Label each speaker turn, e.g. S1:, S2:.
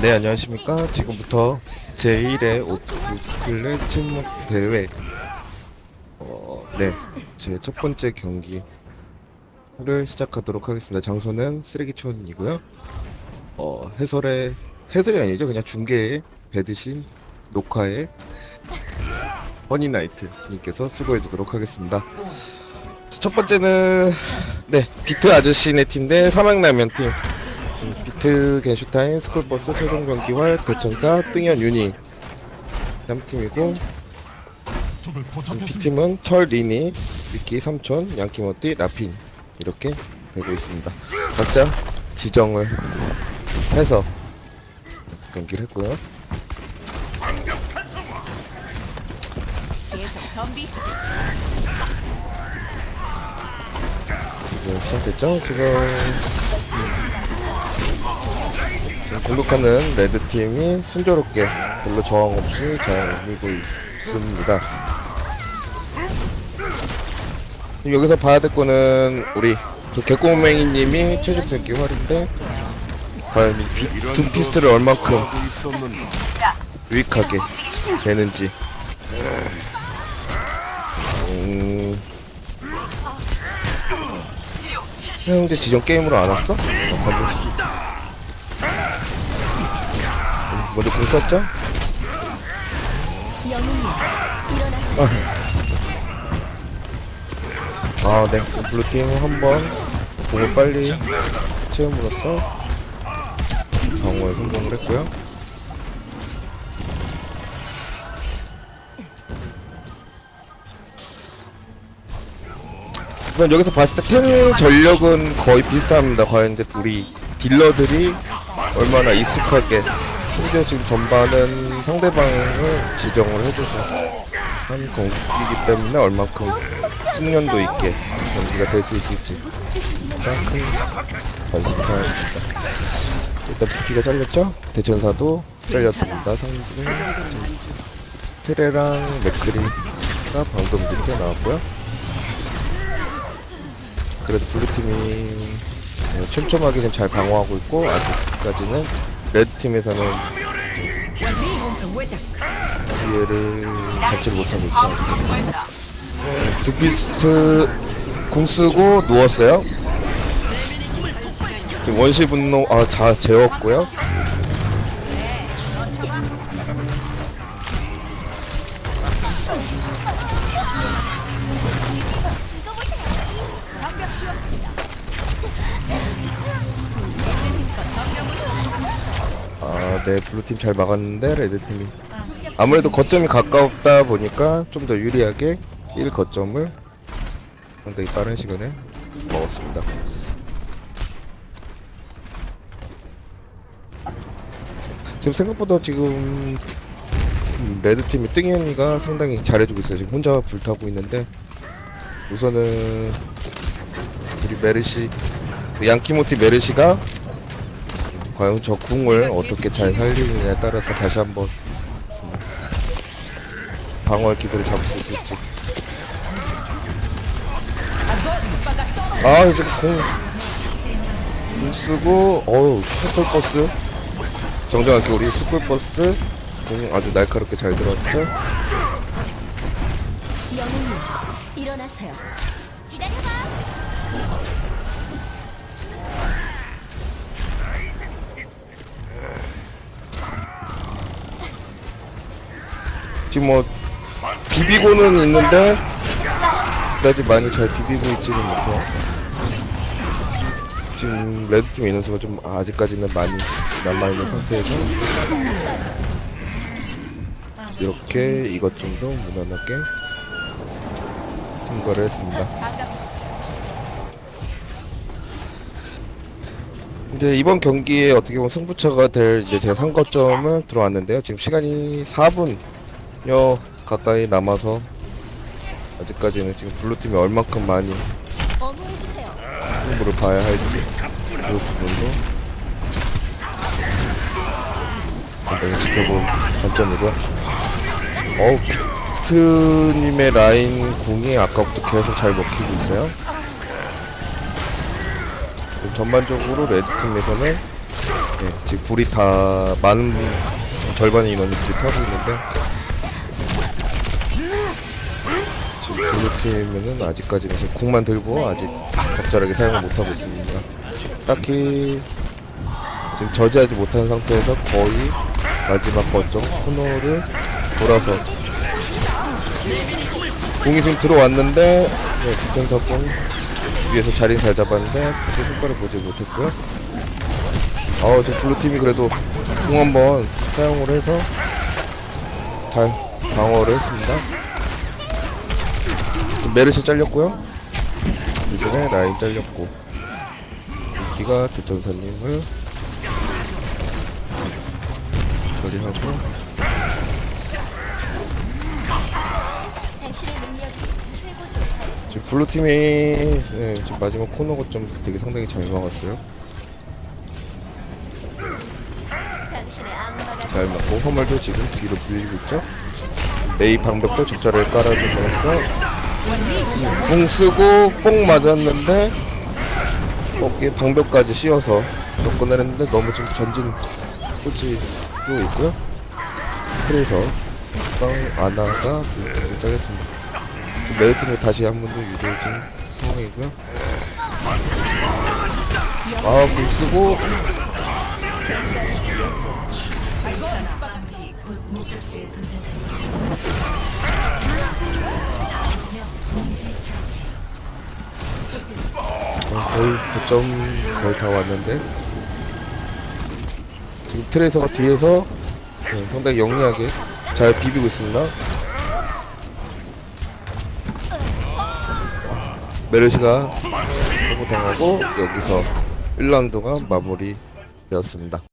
S1: 네 안녕하십니까. 지금부터 제1회 오토클레 침묵 대회. 어, 네제 첫 번째 경기를 시작하도록 하겠습니다. 장소는 쓰레기촌이고요. 어 해설의 해설이 아니죠. 그냥 중계의 배드신 녹화의 허니나이트 님께서 수고해 주도록 하겠습니다. 자, 첫 번째는 네 비트 아저씨네 팀 대 사막라면 팀 비트 겐슈타인 스쿨버스 최종 경기활 대천사 띵현 유니 3팀이고 B팀은 철 리니 위키 삼촌 양키모띠 라핀 이렇게 되고 있습니다 각자 지정을 해서 경기를 했고요. 지금 시작됐죠? 지금 공격하는 레드팀이 순조롭게 별로 저항 없이 잘 밀고 있습니다. 여기서 봐야 될 거는 우리 그 개꼬맹이님이 최종 경기 활인데 과연 둠피스트를 얼만큼 유익하게 되는지. 음... 형제 지정 게임으로 안 왔어? 어, 먼저 공 썼죠? 아, 네. 지금 블루팀 한번 공을 빨리 채움으로써 방어에 성공을 했고요. 우선 여기서 봤을 때탱 전력은 거의 비슷합니다. 과연 이제 우리 딜러들이 얼마나 익숙하게 심지어 지금 전반은 상대방을 지정을 해줘서 한 공격이기 때문에 얼만큼 숙련도 있게 경기가 될 수 있을지 가장 큰 관심사입니다. 일단 부키가 잘렸죠? 대천사도 잘렸습니다. 지금 트레랑 맥크리가 방금 밑에 나왔고요. 그래도 블루팀이 어, 촘촘하게 좀잘 방어하고 있고 아직까지는 레드팀에서는 기회를 잡지를 못하고 있고 아직까지 네, 둠비스트 궁 쓰고 누웠어요. 지금 원시 분노 아자 재웠고요 네, 블루팀 잘 막았는데, 레드팀이. 아무래도 거점이 가까웠다 보니까 좀 더 유리하게 1 거점을 상당히 빠른 시간에 먹었습니다. 지금 생각보다 지금 음, 레드팀이 띵현이가 상당히 잘해주고 있어요. 지금 혼자 불타고 있는데 우선은 우리 메르시 그 양키모티 메르시가 과연 저 궁을 어떻게 잘 살리느냐에 따라서 다시 한번 음, 방어할 기세를 잡을 수 있을지. 아 이제 궁, 궁 쓰고 어우 스쿨버스. 정정하게 우리 스쿨버스. 궁 아주 날카롭게 잘 들어왔죠?
S2: 영웅님, 일어나세요.
S1: 지금 뭐 비비고는 있는데 그다지 많이 잘 비비고 있지는 못해요. 지금 레드팀 인원수가 좀 아직까지는 많이 남아있는 상태에서 이렇게 이것 정도 무난하게 통과를 했습니다. 이제 이번 경기에 어떻게 보면 승부처가 될 이제 제 3거점을 들어왔는데요. 지금 시간이 4분 여 가까이 남아서 아직까지는 지금 블루팀이 얼만큼 많이. 승부를 봐야 할지 그 부분도 굉장히 지켜볼 관점이고요. 어우 비트님의 라인 궁이 아까부터 계속 잘 먹히고 있어요. 전반적으로 레드팀에서는 네, 지금 불이 다 많은 절반의 인원들이 타고 있는데 지금 블루팀은 아직까지는 지금 궁만 들고 아직 적절하게 사용을 못하고 있습니다. 딱히 지금 저지하지 못한 상태에서 거의 마지막 거점 코너를 돌아서 공이 지금 들어왔는데 네, 뒷전사공 위에서 자리 잘 잡았는데 크게 효과를 보지 못했고요. 어, 지금 블루팀이 그래도 공 한번 사용을 해서 잘 방어를 했습니다. 메르시 잘렸고요. 이전에 라인 잘렸고 이기가 대전사님을 처리하고. 지금 블루 팀이 네, 지금 마지막 코너 거점 되게 상당히 잘 막았어요. 잘 맞고 허물도 지금 뒤로 밀리고 있죠. 메이 방벽도 적절하게 깔아주면서 궁 쓰고 뽕 맞았는데 어깨 방벽까지 씌워서 접근을 했는데 너무 지금 전진 꽂히고 있고요. 트레이서 빵 아나가 물통을 짜겠습니다. 메이트는 다시 한 번 더 유도해준 상황이고요. 아궁 쓰고 거의 고점 거의 다 왔는데 지금 트레이서가 뒤에서 네, 상당히 영리하게 잘 비비고 있습니다. 메르시가 소부당하고 여기서 1라운드가 마무리 되었습니다